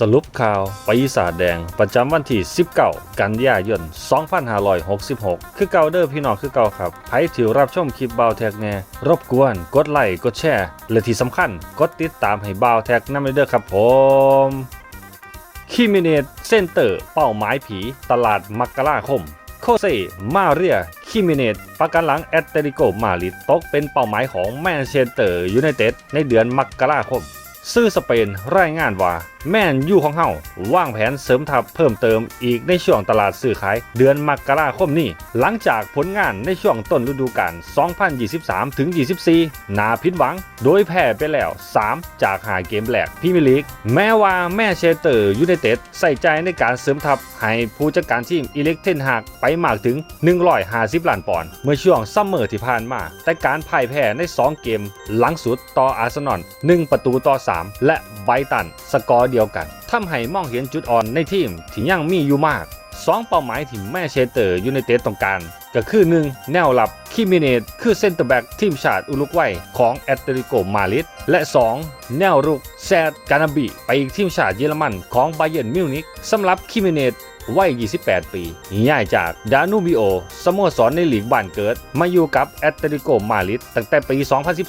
สรุปข่าวปีศาจแดง ประจำวันที่ 19 กันยายน 2566 คือเก่าเด้อพี่น้องคือเก่าครับใครที่รับชมคลิปบาวแท็กแน่รบกวนกดไลค์กดแชร์ และที่สำคัญ กดติดตามให้บ่าวแท็กนำเด้อครับผมคิมิเนตเซนเตอร์ เป้าหมายผี ตลาดมักกะลาคม โคเซ มาเรีย คิมิเนตประกันหลังแอตเลติโกมาดริดตกเป็นเป้าหมายของแมนเชสเตอร์ยูไนเต็ดในเดือนมกราคม ซื่อสเปนรายงานว่า แมนยูของเฮาวางแผนเสริมทัพเพิ่มเติมอีกในช่วงตลาดซื้อขาย เดือนมกราคมนี้ หลังจากผลงานในช่วงต้นฤดูกาล 2023-24 นาผิดหวัง โดยแพ้ไปแล้ว 3 จากหาเกมแรกพรีมียร์ลีกแม้ว่าแม่เชสเตอร์ยูไนเต็ดใส่ใจในการเสริมทัพให้ผู้จัดการทีมอิเล็กเทนหากไปมากถึง 150 ล้านปอนด์เมื่อช่วงซัมเมอร์ที่ผ่านมา แต่การพ่ายแพ้ใน 2 เกมหลังสุดต่ออาร์เซนอล1ประตูต่อ3และไบตันสกอร์เดียวกันทำให้มองเห็นจุดอ่อนในทีมที่ยังมีอยู่มากสองเป้าหมายที่แม่เชสเตอร์ยูไนเต็ดต้องการ ก็คือ 1. แนวรับคิมิเนตคือเซนเตอร์แบ็กทีมชาติอุรุกวัยของแอตเลติโกมาลิดและ 2. แนวรุกแซดกานาบิ ไปอีกทีมชาติเยอรมันของไบเยนมิวนิกสำหรับคิมิเนต วัย 28 ปีย้ายจากดานูบิโอสโมสรในหลีกบ้านเกิด มาอยู่กับแอตเลติโกมาลิดตั้งแต่ปี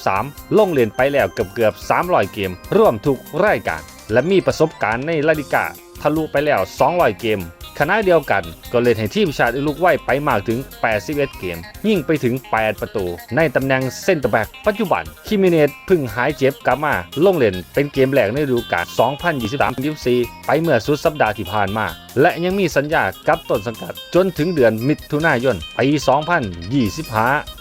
2013 ลงเล่นไปแล้วเกือบเกือบ300 เกม ร่วมทุกรายการ และมีประสบการณ์ในลาลิกาทะลุไปแล้ว 200 เกม คณะเดียวกันก็เล่นให้ทีมชาติอุรุกวัยไปมากถึง 81 เกม ยิ่งไปถึง 8 ประตู ในตำแหน่งเซนเตอร์แบ็กปัจจุบัน คิมิเนตพึ่งหายเจ็บกลับมา ลงเล่นเป็นเกมแรกในฤดูกาล 2023-24 ไปเมื่อสุดสัปดาห์ที่ผ่านมา และยังมีสัญญากับต้นสังกัด จนถึงเดือนมิถุนายนปี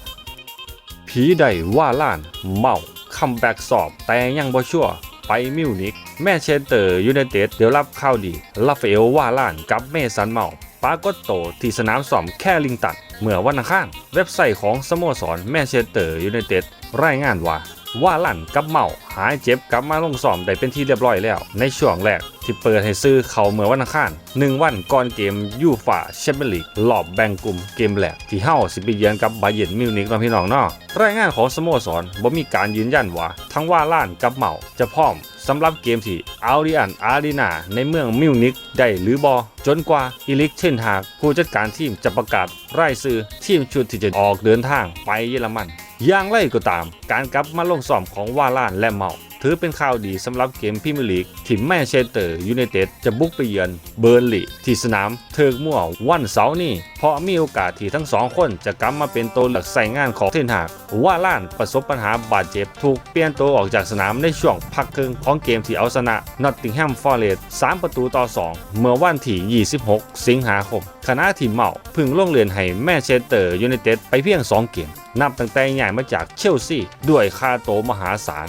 2025ผีใดว่าล้านเมาคัมแบ็กสอบแต่ยังบ่ชัว ไปมิวนิกแม่เชสเตอร์ยูไนเต็ดเดี๋ยวรับข่าวดีลาฟเอลว่าล่านกับเมสันเมาปรากฏโตที่สนามซ้อมแค่ลิงตันเมื่อวันอังคารเว็บไซต์ของสโมสรแมนเชสเตอร์ยูไนเต็ดรายงานว่า ว่าลั่นกับเมาหายเจ็บกลับมาลงซ้อมได้เป็นที่เรียบร้อยแล้ว ในช่วงแรกที่เปิดให้ซื้อเขาเมื่อวันอังคารหนึ่งวันก่อนเกมยูฟ่าแชมเปี้ยนลีกรอบแบ่งกลุ่มเกมแรกที่เฮาสิไปเยือนกับไบเย r ร์มิวนิกเนะพี่น้องเนาะรายงานของสโมสรบ่มีการยืนยันว่าทั้งว่าล้านกับเมาจะพร้อมสำหรับเกมที่อาริอันอารีนาในเมืองมิวนิกได้หรือบอจนกว่าอิลิกเช่นหากผู้จัดการทีมจะประกาศรายชื่อทีมชุดที่จะออกเดินทางไปเยอรมัน อย่างไรก็ตาม การกลับมาลงซ้อมของวาลานและเมาถือเป็นข่าวดีสำหรับเกมพิมลีกที่แมนเชสเตอร์ยูไนเต็ดจะบุกไปเยือนเบอร์ลีที่สนามเทิร์กมัววันเสาร์นี้ เพราะมีโอกาสที่ทั้งสองคนจะกลับมาเป็นตัวหลักใส่งานของเทนหากว่าล้านประสบปัญหาบาดเจ็บถูกเปลี่ยนตัวออกจากสนามในช่วงพักครึ่งของเกมที่เอาชนะนอตติงแฮมฟอร์เรสต์3ประตูต่อ 2 เมื่อวันที่ 26 สิงหาคมคณะทีมเมาพึ่งล่งเรียนให้แมนเชสเตอร์ยูไนเต็ดไปเพียง 2 เกม นับตั้งแต่ย้ายมาจากเชลซีด้วยค่าโตมหาศาล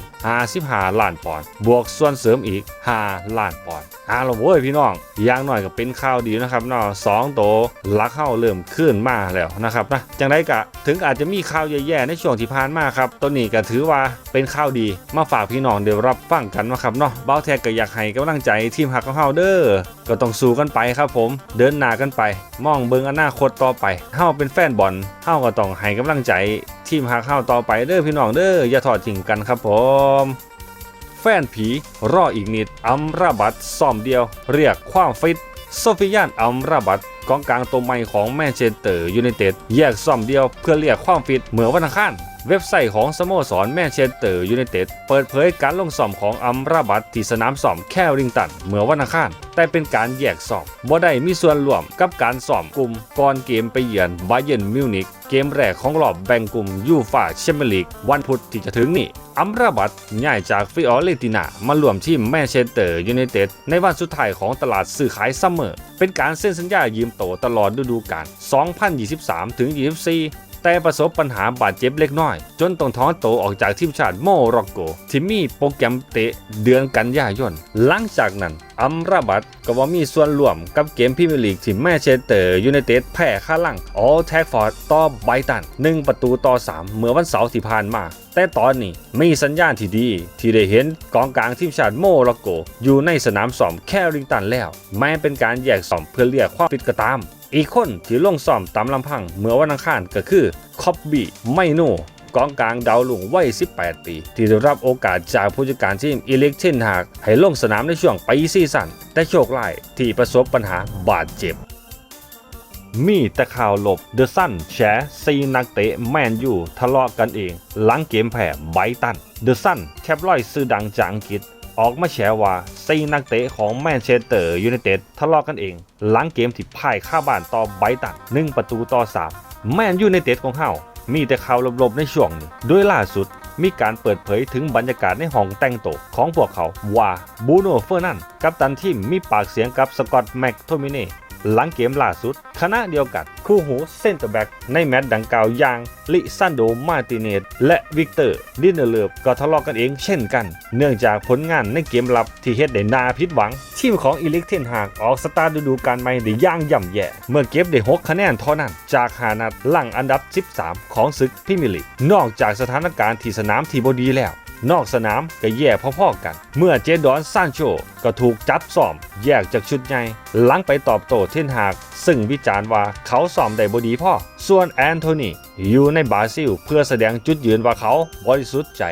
55ล้านปอนด์บวกส่วนเสริมอีก 5 ล้านปอนด์อาละเว้ยพี่น้องอย่างหน้อยก็เป็นข่าวดีนะครับเนาะสองโตลักเข้าเริ่มขึ้นมาแล้วนะครับนะจังได้กะถึงอาจจะมีข่าวแย่ๆในช่วงที่ผ่านมาครับตัวนี้ก็ถือว่าเป็นข่าวดีมาฝากพี่น้องเดี๋ยวรับฟังกันนะครับเนาะเบ้าแทกก็อยากให้กำลังใจทีมหักของเฮาเด้อก็ต้องสู้กันไปครับผมเดินหน้ากันไป มองเบิงอนาคตต่อไปเฮาเป็นแฟนบอลเฮาก็ต้องให้กำลังใจทีมหักเฮาต่อไปเด้อพี่น้องเด้ออย่าทอดทิ้งกันครับผมแฟนผีรออีกนิดอัมราบัตซ้อมเดียว เรียกความฟิต โซฟิยานอัมราบัตกองกลางตัวใหม่ของแมนเชสเตอร์ยูไนเต็ดแยกซ้อมเดียวเพื่อเรียกความฟิตเหมือวันอังคาร เว็บไซต์ของสโมสรแมนเชสเตอร์ยูไนเต็ดเปิดเผยการลงซ้อมของอัมราบัตที่สนามซ้อมแคริงตันเมื่อวันอังคารแต่เป็นการแยกซ้อมบ่ได้มีส่วนร่วมกับการซ้อมกลุ่มก่อนเกมไปเยือนไบเย r ร์มิวนิกเกมแรกของรอบแบ่งกลุ่มยูฟ่าแชมเปี้ยนลีกวันพุธที่จะถึงนี้อัมราบัตย้ายจากฟิออเรตินามารวมทีมแมนเชสเตอร์ยูไนเต็ดในวันสุดท้ายของตลาดซื้อขายซัมเมอร์ เป็นการเซ็นสัญญายืมโตตลอดฤดูกาล2023-24 แต่ประสบปัญหาบาดเจ็บเล็กน้อย จนต้องถอนโตออกจากทีมชาติโมร็อกโก ที่มีโปรแกรมเตะเดือนกันยายน หลังจากนั้นอัมราบัตก็ว่ามีส่วนร่วมกับเกมพรีเมียร์ลีกที่แมเชสเตอร์ยูไนเต็ดแพ้ค่าลังออลแทฟฟอร์ดต่อไบตัน 1 ประตูต่อ 3 เมื่อวันเสาร์ที่ผ่านมา แต่ตอนนี้มีสัญญาณที่ดี ที่ได้เห็นกองกลางทีมชาติโมร็อกโก อยู่ในสนามซ้อมแคริงตันแล้ว แม้เป็นการแยกซ้อมเพื่อเรียกความฟิตก็ตาม อีกคนที่ลงซ้อมตามลำพังเมื่อวันอังคารก็คือคอบบี้ไมโนกองกลางดาวลุงวัย 18 ปี ที่ได้รับโอกาสจากผู้จัดการทีมอิเล็กเทนหาก ให้ลงสนามในช่วงปีซีซั่นแต่โชคร้ายที่ประสบปัญหาบาดเจ็บ มีแต่ข่าวหลบเดอะซันแฉซีนักเตะแมนยูทะเลาะกันเอง หลังเกมแพ้ไบตันเดอะซันแคปลอยซื้อดังจากอังกฤษ ออกมาแฉว่าซีนักเตะของแมนเชสเตอร์ยูไนเต็ดทะเลาะกันเอง หลังเกมที่พ่ายค่าบ้านต่อไบตันหนึ่งประตูต่อสามแมนยูไนเต็ดของเฮามีแต่ข่าวลบๆในช่วงนี้โดยล่าสุดมีการเปิดเผยถึงบรรยากาศในห้องแต่งตัวของพวกเขาว่าบูโน่เฟอร์นันด์กัปตันทีมมีปากเสียงกับสกอตแม็กโทมิเน่ หลังเกมล่าสุด คณะเดียวกันคู่หูเซนเตอร์แบ็กในแมตช์ดังกล่าวอย่างลิซันโดมาติเนสและวิกเตอร์ดินเนเลฟก็ทะเลาะกันเองเช่นกัน เนื่องจากผลงานในเกมลับที่เฮ็ดได้นาผิดหวัง ทีมของอีลิกเทนหากออกสตาร์ทฤดูกาลใหม่ได้ย่างย่ำแย่ เมื่อเก็บได้6คะแนนเท่านั้นจากหานัดหลังอันดับ 13 ของศึกพรีเมียร์ลีกนอกจากสถานการณ์ที่สนามที่บดีแล้ว นอกสนามก็แย่พอๆกัน เมื่อเจดอนซานโชก็ถูกจับซ่อม แยกจากชุดใหญ่หลังไปตอบโต้เทนหาก ซึ่งวิจารณ์ว่าเขาซ่อมได้บดีพ่อ ส่วนแอนโทนีอยู่ในบราซิล เพื่อแสดงจุดยืนว่าเขาบริสุทธิ์ใจ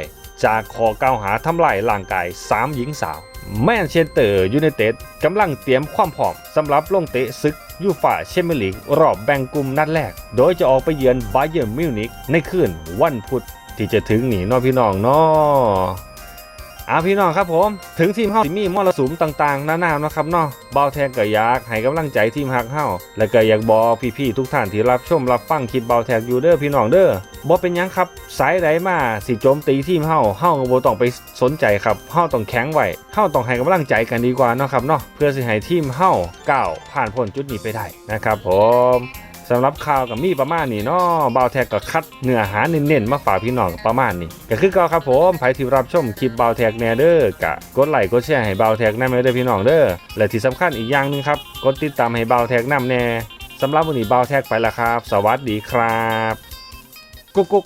จากข้อกล่าวหาทำลายร่างกาย 3 หญิงสาว แมนเชสเตอร์ยูไนเต็ดกำลังเตรียมความพร้อมสำหรับลงเตะศึกยูฟ่าแชมเปี้ยนลีกรอบแบ่งกลุ่มนัดแรก โดยจะออกไปเยือนบาเยิร์มิวนิกในคืนวันพุธ ที่จะถึงนี่นอพี่น้องเนาะอาพี่น้องครับผม ถึงทีมเฮาสิมีมรสุมต่างๆนานานะครับเนาะเบาแทงก็อยากให้กำลังใจทีมฮักเฮาและก็อยากบอกพี่ๆทุกท่านที่รับชมรับฟังคลิปเบาแทกอยู่เด้อพี่น้องเด้อบ่เป็นยังครับสายใดมาสิโจมตีทีมเฮาเฮาก็บ่ต้องไปสนใจครับเฮาต้องแข็งไว้เฮาต้องให้กำลังใจกันดีกว่าเนาะครับเนาะเพื่อสิให้ทีมเฮาก้าวผ่านพ้นจุดนี้ไปได้นะครับผม สำหรับข่าวกับมีประมาณนี้เนาะเบาแท็กก็คัดเนื้อหาเน้นๆมาฝากพี่น้องประมาณนี้ก็คือก็ครับผมใครที่รับชมคลิปเบาแท็กแนเดอร์กะกดไลค์กดแชร์ให้เบาแท็กแน่ไม่ได้พี่น้องเด้อและที่สำคัญอีกอย่างหนึงครับกดติดตามให้เบาแท็กนำแน่สำหรับวันนี้เบาแท็กไปละครับ สวัสดีครับ กุ๊กกุ๊ก